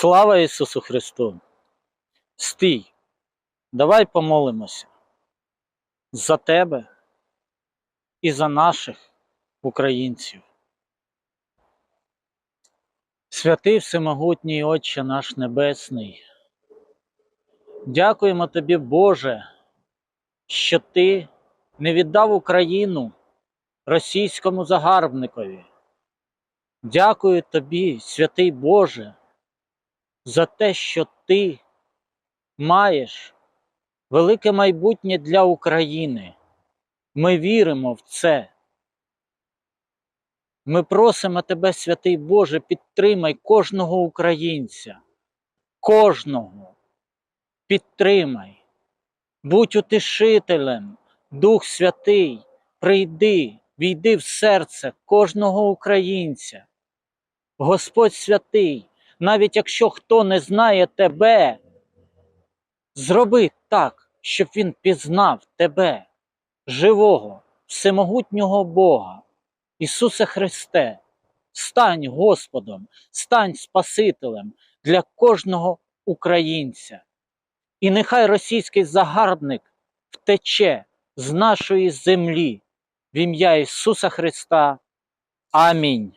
Слава Ісусу Христу! Стій, давай помолимося за тебе і за наших українців. Святий Всемогутній Отче наш Небесний, дякуємо Тобі, Боже, що Ти не віддав Україну російському загарбникові. Дякую Тобі, святий Боже, за те, що Ти маєш велике майбутнє для України. Ми віримо в це. Ми просимо Тебе, святий Боже, підтримай кожного українця, кожного. Підтримай, будь утішителем, Дух Святий, прийди, війди в серце кожного українця. Господь святий, навіть якщо хто не знає тебе, зроби так, щоб він пізнав тебе, живого, всемогутнього Бога, Ісусе Христе, стань Господом, стань Спасителем для кожного українця. І нехай російський загарбник втече з нашої землі в ім'я Ісуса Христа. Амінь.